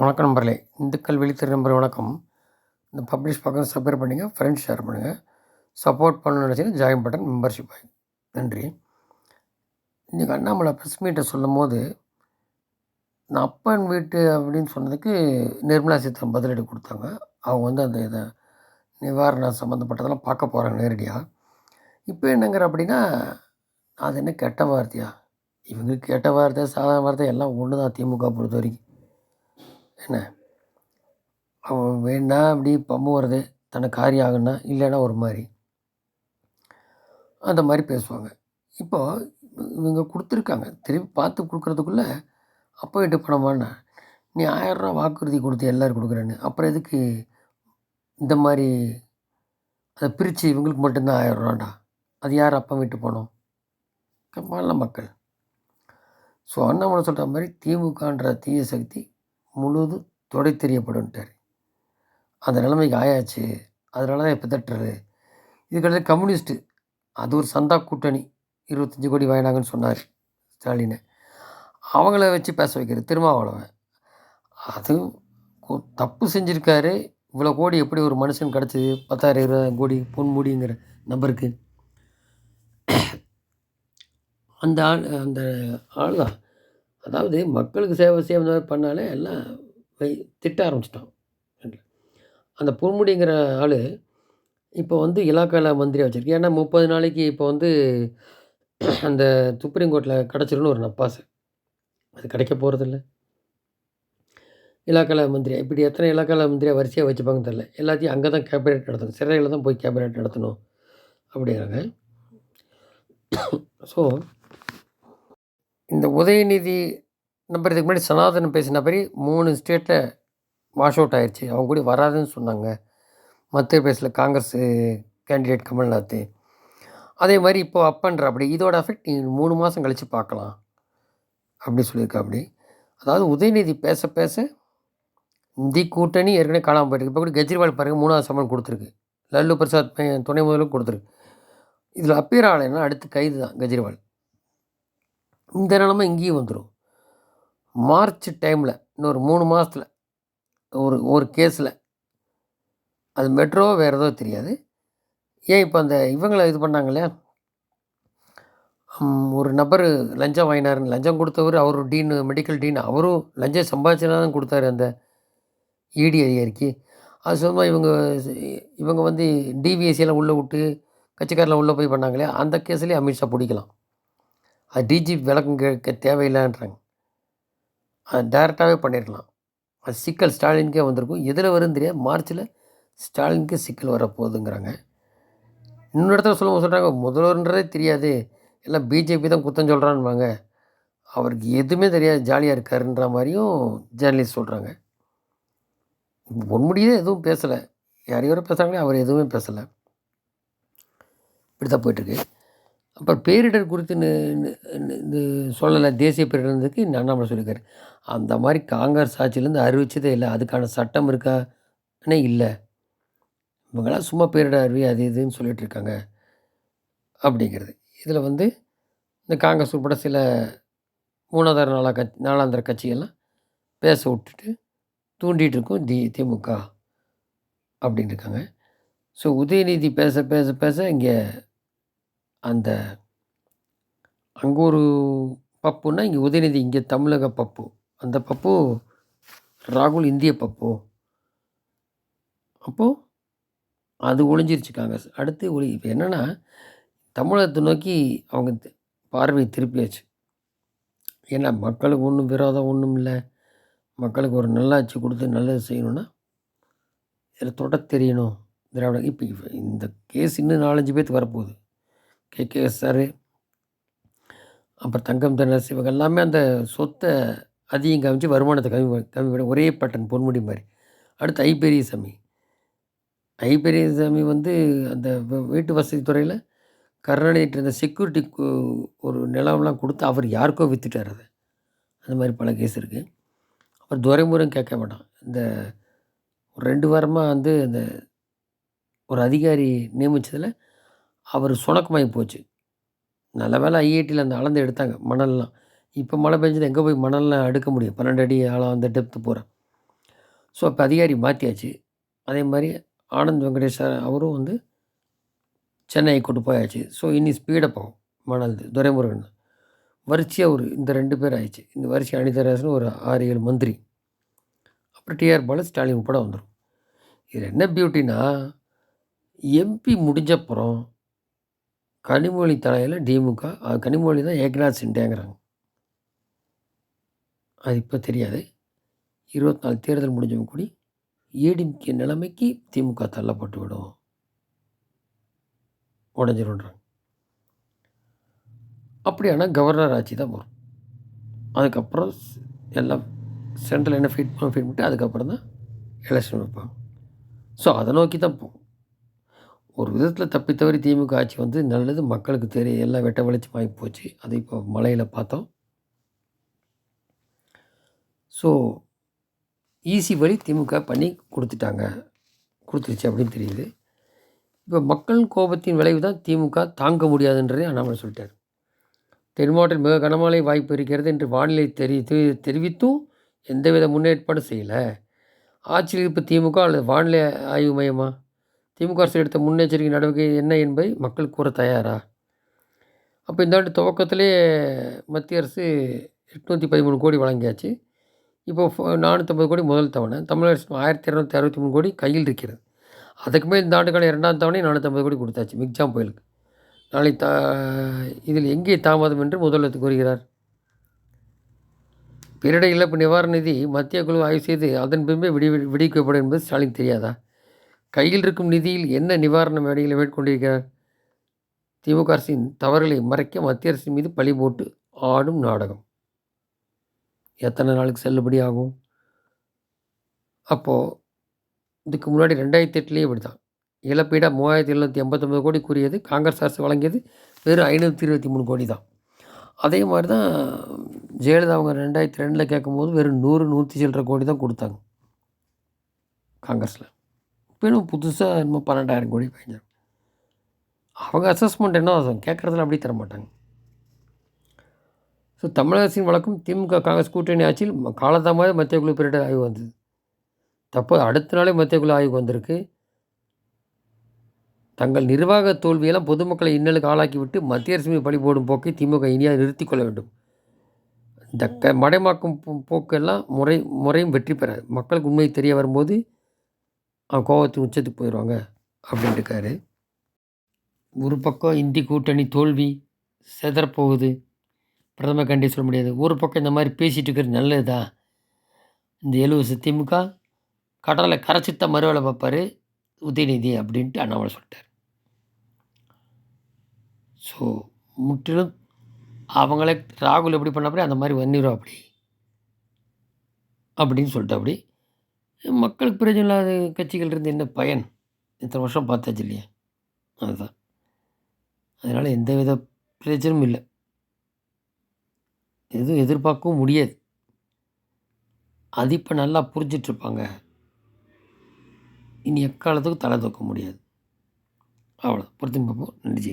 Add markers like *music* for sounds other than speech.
வணக்கம் நண்பர்களே. இந்துக்கள் விழித்திரு நம்பர் வணக்கம். இந்த பப்ளிஷ் பக்கம் சப்ஸ்கிரைப் பண்ணுங்கள் ஃப்ரெண்ட்ஸ் ஷேர் பண்ணுங்கள் சப்போர்ட் பண்ணணும்னு நினச்சிங்கன்னா ஜாயின் பட்டன் மெம்பர்ஷிப் ஆகி நன்றி. இன்றைக்கி அண்ணாமலை ப்ரெஸ் மீட்டை சொல்லும் போது நான் அப்பன் வீட்டு அப்படின்னு சொன்னதுக்கு நிர்மலா சீதாராமன் பதிலடி கொடுத்தாங்க. அவங்க வந்து அந்த இதை நிவாரணம் சம்மந்தப்பட்டதெல்லாம் பார்க்க போகிறாங்க நேரடியாக இப்போ என்னங்கிற அப்படின்னா அது என்ன கெட்ட வார்த்தையா? இவங்களுக்கு கெட்ட வார்த்தை சாதாரண வார்த்தை எல்லாம் ஒன்று தான் திமுக பொறுத்த வரைக்கும் என்ன? அவன் வேணா அப்படி பம்புறது தனக்கு காரியம் ஆகுன்னா இல்லைன்னா ஒரு மாதிரி. அந்த மாதிரி பேசுவாங்க. இப்போ இவங்க கொடுத்துருக்காங்க. திருப்பி பார்த்து கொடுக்குறதுக்குள்ளே அப்போ எட்டு பணமானா நீ ஆயிரரூவா வாக்குறுதி கொடுத்து எல்லோரும் கொடுக்குறேன்னு. அப்புறம் எதுக்கு இந்த மாதிரி அதை பிரித்து இவங்களுக்கு மட்டும்தான் ஆயிரரூவாண்டா அது யார் அப்பா விட்டு போனோம் மாநில மக்கள். ஸோ அண்ணாமலை சொல்கிற மாதிரி திமுகன்ற தீய சக்தி முழுது தொடை தெரியப்படும்ட்டார். அந்த நிலைமைக்கு ஆயாச்சு. அதனால தான் இப்போ தட்டுறது. இதுக்கடுத்து கம்யூனிஸ்ட்டு. அது ஒரு சந்தா கூட்டணி. இருபத்தஞ்சி கோடி வாங்கினாங்கன்னு சொன்னார் ஸ்டாலினை. அவங்கள வச்சு பேச வைக்கிறது திருமாவளவன். அது தப்பு செஞ்சுருக்காரு. இவ்வளோ கோடி எப்படி ஒரு மனுஷன் கிடச்சிது? பத்தாயிரம் இருபதாயிரம் கோடி பொன்முடிங்கிற நபருக்கு. அந்த ஆள் அந்த ஆள் தான் அதாவது மக்களுக்கு சேவை சேவை பண்ணாலே எல்லாம் வை திட்ட ஆரம்பிச்சிட்டான். அந்த பொன்முடிங்கிற ஆள் இப்போ வந்து இலாக்கால மந்திரியாக வச்சுருக்கு ஏன்னா முப்பது நாளைக்கு இப்போ வந்து *clears throat* அந்த சுப்ரீம் கோர்ட்டில் கிடச்சிருன்னு ஒரு நப்பாசை. அது கிடைக்க போகிறதில்ல இலாக்கால மந்திரியா இப்படி எத்தனை இலாக்கால மந்திரியாக வரிசையாக வச்சுப்பாங்க தெரில எல்லாத்தையும் அங்கே தான் கேபினெட் நடத்தணும். சிறையில் தான் போய் கேபினெட் நடத்தணும். அப்படிங்கிறாங்க. *clears throat* ஸோ இந்த உதயநிதி நம்பர் இதுக்கு முன்னாடி சனாதனம் பேசின மாதிரி மூணு ஸ்டேட்டில் வாஷ் அவுட் ஆயிடுச்சு அவங்க கூட வராதுன்னு சொன்னாங்க. மத்திய பிரதேசில் காங்கிரஸ் கேண்டிடேட் கமல்நாத். அதே மாதிரி இப்போது அப்பன்ற அப்படி இதோட அஃபெக்ட் நீங்கள் மூணு மாதம் கழித்து பார்க்கலாம். அப்படி சொல்லியிருக்கா அப்படி அதாவது உதயநிதி பேச பேச இந்தி கூட்டணி ஏற்கனவே காணாமல் போயிருக்கு. இப்போ கூட கெஜ்ரிவால் பாருங்கள் மூணாவது சம்மன் கொடுத்துருக்கு. லல்லு பிரசாத் துணை முதலும் கொடுத்துருக்கு. இதில் அப்பீர் ஆலைன்னா அடுத்து கைது தான் கெஜ்ரிவால். இந்த நிலமை இங்கேயும் வந்துடும் மார்ச் டைமில் இன்னொரு மூணு மாதத்தில் ஒரு ஒரு கேஸில் அது மெட்ரோ வேறு ஏதோ தெரியாது. ஏன் இப்போ அந்த இவங்களை இது பண்ணாங்க இல்லையா? ஒரு நபர் லஞ்சம் வாங்கினாருன்னு லஞ்சம் கொடுத்தவர் அவர் டீன் மெடிக்கல் டீன் அவரும் லஞ்சம் சம்பாதிச்சுனா தான் கொடுத்தாரு அந்த இடி அதிகாரிக்கு. அது சொந்தமாக இவங்க இவங்க வந்து டிவிஎஸ்சியெல்லாம் உள்ளே விட்டு கட்சிக்காரில் உள்ளே போய் பண்ணாங்களே அந்த கேஸ்லேயே அமித்ஷா பிடிக்கலாம். அது டிஜிபி விளக்கம் கேட்க தேவையில்லைன்றாங்க. அது டேரெக்டாகவே பண்ணிடலாம் அது சிக்கல் ஸ்டாலினுக்கே வந்திருக்கும். எதில் வரும் தெரியாது. மார்ச்சில் ஸ்டாலினுக்கு சிக்கல் வரப்போகுதுங்கிறாங்க இன்னொரு இடத்துல சொல்லுவோம் சொல்கிறாங்க முதல்வர்ன்றதே தெரியாது. எல்லாம் பிஜேபி தான் குத்தம் சொல்கிறான்வாங்க அவருக்கு எதுவுமே தெரியாது. ஜாலியாக இருக்காருன்ற மாதிரியும் ஜேர்னலிஸ்ட் சொல்கிறாங்க பொன்முடியே எதுவும் பேசலை. யாரையோரும் பேசுகிறாங்களே அவர் எதுவுமே பேசலை. இப்படி தான் போயிட்டுருக்கு அப்புறம் பேரிடர் குறித்து இது சொல்லலை. தேசிய பேரிடர்ன்றதுக்கு அண்ணாமலை சொல்லியிருக்காரு. அந்த மாதிரி காங்கிரஸ் ஆட்சியிலேருந்து அறிவிச்சதே இல்லை. அதுக்கான சட்டம் இருக்கானே இல்லை. இவங்களாம் சும்மா பேரிடர் அறிவி அது இதுன்னு சொல்லிகிட்டு இருக்காங்க. அப்படிங்கிறது. இதில் வந்து இந்த காங்கிரஸ் உட்பட சில மூணாதார நாளா கட்சி நாளாந்திர கட்சிகள்லாம் பேச விட்டுட்டு தூண்டிகிட்டு இருக்கோம். தி திமுக அப்படின்னு இருக்காங்க. ஸோ உதயநிதி பேச பேச பேச இங்கே அந்த அங்கே ஒரு பப்புன்னா இங்கே உதயநிதி இங்கே தமிழக பப்பு. அந்த பப்பு ராகுல் இந்திய பப்பு. அப்போது அது ஒழிஞ்சிருச்சு காங்கிரஸ். அடுத்து ஒளி இப்போ என்னென்னா தமிழகத்தை நோக்கி அவங்க பார்வையை திருப்பியாச்சு. ஏன்னா மக்களுக்கு ஒன்றும் விரோதம் ஒன்றும் இல்லை. மக்களுக்கு ஒரு நல்லாட்சி கொடுத்து நல்லது செய்யணும்னா இதில் தொட தெரியணும். திராவிட இப்போ இந்த கேஸ் இன்னும் நாலஞ்சு பேர்த்துக்கு வரப்போகுது. கே. கே. சார் அப்புறம் தங்கம் தென்னரசு இவங்க எல்லாமே அந்த சொத்தை அதிகம் காமிச்சு வருமானத்தை கம்மி கம்மி பண்ணி ஒரே பட்டன் பொன்முடி மாதிரி. அடுத்து ஐ பெரியசாமி ஐ பெரியசாமி வந்து அந்த வீட்டு வசதி துறையில் கருணாநிதிட்டு இருந்த செக்யூரிட்டி ஒரு நிலம்லாம் கொடுத்து அவர் யாருக்கோ விற்றுட்டார் அதை. அந்த மாதிரி பல கேஸ் இருக்குது அப்புறம் துரைமுருகன் கேட்க மாட்டான் இந்த ஒரு ரெண்டு வாரமாக வந்து அந்த ஒரு அதிகாரி நியமித்ததில் அவர் சுணக்கமாகி போச்சு. நல்ல வேலை ஐஐடியில் அந்த அளந்து எடுத்தாங்க மணல்லாம். இப்போ மழை பெஞ்சது எங்கே போய் மணல்லாம் எடுக்க முடியும்? பன்னெண்டு அடி ஆழம் அந்த டெப்த்து போகிறேன் ஸோ அப்போ அதிகாரி மாற்றியாச்சு அதே மாதிரி ஆனந்த் வெங்கடேஷ் சார் அவரும் வந்து சென்னை கொண்டு போயாச்சு. ஸோ இனி ஸ்பீடப் ஆகும் மணல் துரைமுருகன். வரிசையாக ஒரு இந்த ரெண்டு பேர் ஆயிடுச்சு. இந்த வரிசை அனிதராசன் ஒரு ஆறு ஏழு மந்திரி. அப்புறம் டிஆர் பாலு ஸ்டாலின் உட்பட வந்துடும் இது என்ன பியூட்டினா எம்பி முடிஞ்சப்புறம் கனிமொழி தலையில் திமுக அது கனிமொழி தான் ஏக்நாத் சிண்டேங்கிறாங்க. அது இப்போ தெரியாது. இருபத்தி நாலு தேர்தல் முடிஞ்சவங்க கூடி ஏடிஎம்கே நிலைமைக்கு திமுக தள்ளப்பட்டு விடும். உடஞ்சிருன்றாங்க. அப்படியானா கவர்னர் ஆட்சி தான் வரும். அதுக்கப்புறம் எல்லாம் சென்ட்ரல் என்ன ஃபீட் பண்ண ஃபீட் பண்ணிட்டு அதுக்கப்புறம் தான் எலெக்ஷன் வைப்பாங்க. ஸோ அதை நோக்கி தான் போகும். ஒரு விதத்தில் தப்பித்தவரி திமுக ஆட்சி வந்து நல்லது மக்களுக்கு தெரியும் எல்லாம் வெட்ட வெளிச்சமாகி போச்சு. அது இப்போ மலையில் பார்த்தோம். ஸோ ஈஸி வழி திமுக பண்ணி கொடுத்துட்டாங்க. கொடுத்துருச்சு அப்படின்னு தெரியுது. இப்போ மக்கள் கோபத்தின் விளைவு தான் திமுக தாங்க முடியாதுன்றதே அண்ணாமலை சொல்லிட்டார். தென் மாவட்டத்தில் மிக கனமழை வாய்ப்பு இருக்கிறது என்று வானிலை தெரிவித்து தெரிவித்தும் எந்தவித முன்னேற்பாடும் செய்யலை. ஆட்சியில் இப்போ திமுக அல்லது வானிலை ஆய்வு மையமாக திமுக அரசு எடுத்த முன்னெச்சரிக்கை நடவடிக்கை என்ன என்பதை மக்கள் கூற தயாரா? அப்போ இந்த ஆண்டு துவக்கத்திலே மத்திய அரசு எட்நூற்றி பதிமூணு கோடி வழங்கியாச்சு. இப்போ நானூற்றம்பது கோடி முதல் தவணை. தமிழக ஆயிரத்தி இரநூத்தி அறுபத்தி மூணு கோடி கையில் இருக்கிறது. அதுக்கு மேல் இந்த ஆண்டுக்கான இரண்டாம் தவணை நானூற்றம்பது கோடி கொடுத்தாச்சு மிக்ஜாம் புயலுக்கு. நாளை தா இதில் எங்கே தாமதம் என்று முதல்வர் கூறுகிறார். பேரிடர் இழப்பு நிவாரண நிதி மத்திய குழு ஆய்வு செய்து அதன் பின்பே விடி விடுவிக்கப்படும் என்பது ஸ்டாலின் தெரியாதா? கையில் இருக்கும் நிதியில் என்ன நிவாரண மேடைகளை மேற்கொண்டிருக்கிறார் திமுக அரசின் தவறுகளை மறைக்க மத்திய அரசின் மீது பழி போட்டு ஆடும் நாடகம். எத்தனை நாளுக்கு செல்லுபடி ஆகும்? அப்போது இதுக்கு முன்னாடி ரெண்டாயிரத்தி எட்டுலேயே இப்படி தான் இழப்பீடாக மூவாயிரத்தி எழுநூற்றி எண்பத்தொம்பது கோடி கூறியது காங்கிரஸ் அரசு வழங்கியது வெறும் ஐநூற்றி இருபத்தி மூணு கோடி தான். அதே மாதிரி தான் ஜெயலலிதா அவங்க ரெண்டாயிரத்தி ரெண்டில் கேட்கும்போது வெறும் நூறு நூற்றி சில்லற கோடி தான் கொடுத்தாங்க காங்கிரஸில். இன்னும் புதுசாக இன்னும் பன்னெண்டாயிரம் கோடி பயஞ்சிடும் அவங்க அசஸ்மெண்ட் என்ன கேட்குறதுல அப்படி தர மாட்டாங்க. ஸோ தமிழரசின் வழக்கம் திமுக காங்கிரஸ் கூட்டணி ஆட்சியில் காலதாமத மத்திய குழு பேரிடர் ஆய்வு வந்தது. தப்பு அடுத்த நாளே மத்திய குழு ஆய்வு வந்திருக்கு. தங்கள் நிர்வாக தோல்வியெல்லாம் பொதுமக்களை இன்னலுக்கு ஆளாக்கிவிட்டு மத்திய அரசு பழி போடும் போக்கை திமுக இனியாக நிறுத்தி கொள்ள வேண்டும். இந்த க மடைமாக்கும் போக்கெல்லாம் முறை முறையும் வெற்றி பெறாது. மக்களுக்கு உண்மை தெரிய வரும்போது அவன் கோபத்தின் உச்சத்துக்கு போயிடுவாங்க அப்படின்ட்டுருக்காரு ஒரு பக்கம் இந்தி கூட்டணி தோல்வி செதறப்போகுது. பிரதமர் கண்டி சொல்ல முடியாது. ஒரு பக்கம் இந்த மாதிரி பேசிகிட்டு இருக்கிறது நல்லது இந்த எழுபது திமுக கடலை கரைச்சித்த மறுவேலை பார்ப்பார் உதயநிதி அப்படின்ட்டு அண்ணாமலை சொல்லிட்டார். ஸோ முற்றிலும் அவங்களே ராகுல் எப்படி பண்ணப்படி அந்த மாதிரி வன்னிரும் அப்படி அப்படின்னு சொல்லிட்டு அப்படி மக்களுக்கு பிரயோஜனம் இல்லாத கட்சிகள் இருந்து என்ன பயன்? இத்தனை வருஷம் பார்த்தாச்சு இல்லையா? அதுதான். அதனால் எந்த வித பிரயோஜனமும் இல்லை. எதுவும் எதிர்பார்க்கவும் முடியாது. அது இப்போ நல்லா புரிஞ்சிட்ருப்பாங்க இனி எக்காலத்துக்கும் தலை தூக்க முடியாது. அவ்வளோ பொறுத்து பார்ப்போம். நன்றி.